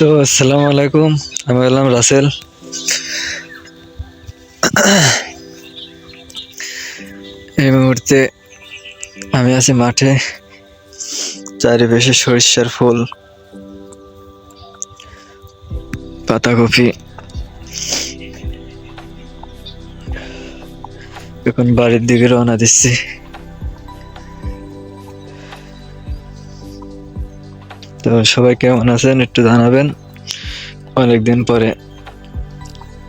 তো আসসালামু আলাইকুম, আমি হলাম রাসেল। এই মুহূর্তে আমি আছি মাঠে, চারিপাশে সরিষার ফুল, পাতাকপি। এখন বাড়ির দিকে রওনা দিচ্ছি। তো সবাই কেমন আছেন একটু জানাবেন। অনেকদিন পরে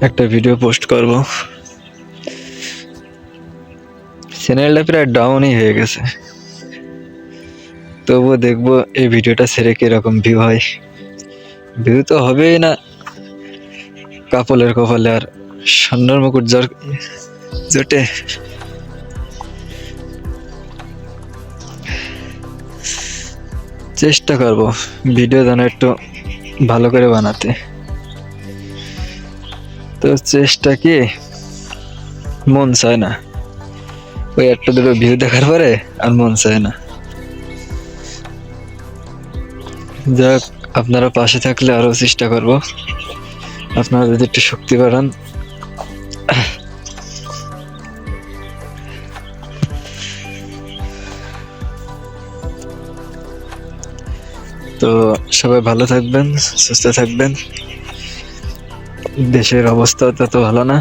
একটা ভিডিও পোস্ট করব। চ্যানেলটা প্রায় ডাউনই হয়ে গেছে। তবুও দেখব এই ভিডিওটা ছেড়ে কীরকম ভিউ হয়। ভিউ তো হবেই না। কাপলের কপালে আর সন্ন্যার মুকুট জোটে। চেষ্টা করব ভিডিও যেন একটু ভালো করে বানাতে। তো চেষ্টা কি? মন চায় না। ওই একটা দুটো ভিউ দেখার পরে আর মন চায় না। যাক, আপনারা পাশে থাকলে আরও চেষ্টা করব। আপনারা যদি একটু শক্তি বাড়ান তো সবাই ভালো থাকবেন, সুস্থ থাকবেন। দেশের অবস্থা তত ভালো না।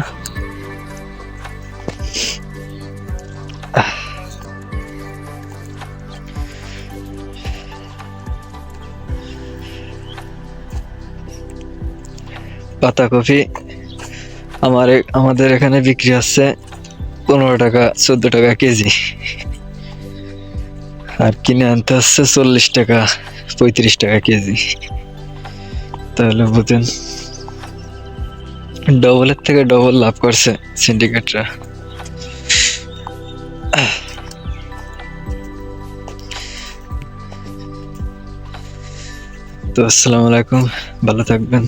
পাতাকপি আমার আমাদের এখানে বিক্রি হচ্ছে পনেরো টাকা, চোদ্দ টাকা কেজি। আর কিনে আনতে হচ্ছে চল্লিশ টাকা, পঁয়ত্রিশ টাকা কেজি। তাহলে বুঝেন ডবলের থেকে ডবল লাভ করছে সিন্ডিকেটরা তো আসসালামু আলাইকুম, ভালো থাকবেন।